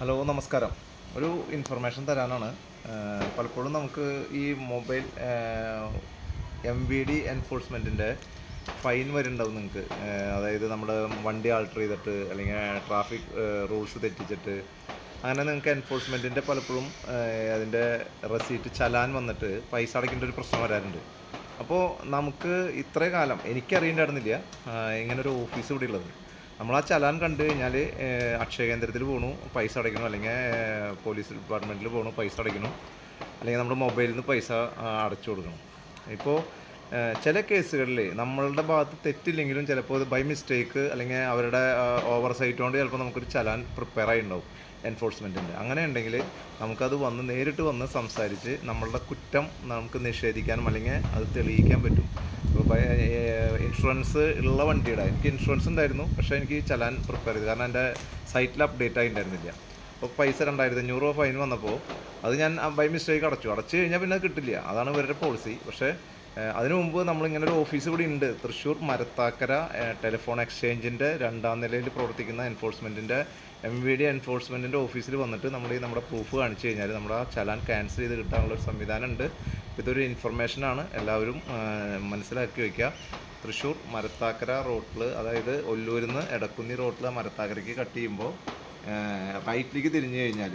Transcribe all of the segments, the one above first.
Hello നമസ്കാരം. ഒരു information തരാനാണ്. പലപ്പോഴും നമുക്ക് ഈ മൊബൈൽ എം വി ഡി എൻഫോഴ്സ്മെന്റിന്റെ ഫൈൻ വരുന്നുണ്ടാവും നിങ്ങൾക്ക്. അതായത് നമ്മൾ വണ്ടി ആൾട്ടർ ചെയ്തിട്ട് അല്ലെങ്കിൽ ട്രാഫിക് റൂൾസ് തെറ്റിച്ചിട്ട് അങ്ങനെ നിങ്ങൾക്ക് എൻഫോഴ്സ്മെന്റിന്റെ പലപ്പോഴും അതിന്റെ റെസീറ്റ് ചലാൻ വന്നിട്ട് പൈസ അടയ്ക്കേണ്ട ഒരു പ്രശ്നം വരാറുണ്ട്. അപ്പോൾ നമുക്ക് ഇത്രയും കാലം എനിക്കറിയേണ്ടായിരുന്നില്ല ഇങ്ങനൊരു ഓഫീസ് ഇവിടെ ഉള്ളത്. നമ്മൾ ആ ചലാൻ കണ്ടു കഴിഞ്ഞാൽ അക്ഷയ കേന്ദ്രത്തിൽ പോകണു പൈസ അടയ്ക്കണം അല്ലെങ്കിൽ പോലീസ് ഡിപ്പാർട്ട്മെന്റിൽ പോകണു പൈസ അടയ്ക്കണം അല്ലെങ്കിൽ നമ്മുടെ മൊബൈലിൽ നിന്ന് പൈസ അടച്ചു കൊടുക്കണം. ഇപ്പോൾ ചില കേസുകളിൽ നമ്മളുടെ ഭാഗത്ത് തെറ്റില്ലെങ്കിലും ചിലപ്പോൾ ബൈ മിസ്റ്റേക്ക് അല്ലെങ്കിൽ അവരുടെ ഓവർ സൈറ്റ് കൊണ്ട് ചിലപ്പോൾ നമുക്കൊരു ചലാൻ പ്രിപ്പയർ ആയി ഉണ്ടാവും എൻഫോഴ്സ്മെന്റിന്റെ അങ്ങനെ ഉണ്ടെങ്കിൽ നമുക്കത് വന്ന് നേരിട്ട് വന്ന് സംസാരിച്ച് നമ്മളുടെ കുറ്റം നമുക്ക് നിഷേധിക്കാനും അല്ലെങ്കിൽ അത് തെളിയിക്കാൻ പറ്റും. ഇൻഷുറൻസ് ഉള്ള വണ്ടിയുടെ എനിക്ക് ഇൻഷുറൻസ് ഉണ്ടായിരുന്നു പക്ഷേ എനിക്ക് ചലാൻ പ്രിപ്പയർ ചെയ്തു. കാരണം എന്റെ സൈറ്റിൽ അപ്ഡേറ്റ് ആയിട്ടുണ്ടായിരുന്നില്ല. അപ്പോൾ പൈസ രണ്ടായിരത്തി അഞ്ഞൂറ് രൂപ ഫൈൻ വന്നപ്പോൾ അത് ഞാൻ ബൈ മിസ്റ്റേക്ക് അടച്ചു. അടച്ചു കഴിഞ്ഞാൽ പിന്നെ കിട്ടില്ല. അതാണ് ഇവരുടെ പോളിസി പക്ഷേ അതിനു മുമ്പ് നമ്മളിങ്ങനെ ഒരു ഓഫീസ് കൂടി ഉണ്ട്. തൃശ്ശൂർ മരത്താക്കര ടെലിഫോൺ എക്സ്ചേഞ്ചിന്റെ രണ്ടാം നിലയിൽ പ്രവർത്തിക്കുന്ന എൻഫോഴ്സ്മെന്റിന്റെ എം വി ഡി എൻഫോഴ്സ്മെന്റിന്റെ ഓഫീസിൽ വന്നിട്ട് നമ്മൾ ഈ നമ്മുടെ പ്രൂഫ് കാണിച്ചു കഴിഞ്ഞാൽ നമ്മുടെ ആ ചലാൻ ക്യാൻസൽ ചെയ്ത് കിട്ടാനുള്ള ഒരു സംവിധാനം ഉണ്ട്. ഇതൊരു ഇൻഫർമേഷനാണ് എല്ലാവരും മനസ്സിലാക്കി വയ്ക്കുക തൃശ്ശൂർ മരത്താക്കര റോട്ടിൽ അതായത് ഒല്ലൂരിൽ നിന്ന് എടക്കുന്നി റോട്ടിൽ മരത്താക്കരയ്ക്ക് കട്ട് ചെയ്യുമ്പോൾ റൈറ്റിലേക്ക് തിരിഞ്ഞു കഴിഞ്ഞാൽ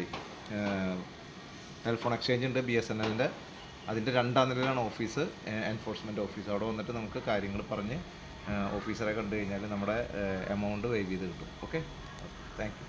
ടെലിഫോൺ എക്സ്ചേഞ്ച് ഉണ്ട് ബി എസ് എൻ എല്ലിന്റെ അതിന്റെ രണ്ടാം നിലയിലാണ് ഓഫീസ് എൻഫോഴ്സ്മെന്റ് ഓഫീസ്. അവിടെ വന്നിട്ട് നമുക്ക് കാര്യങ്ങൾ പറഞ്ഞ് ഓഫീസറെ കണ്ടു കഴിഞ്ഞാൽ നമ്മുടെ എമൗണ്ട് വൈവ് ചെയ്ത് കിട്ടും. Okay thank you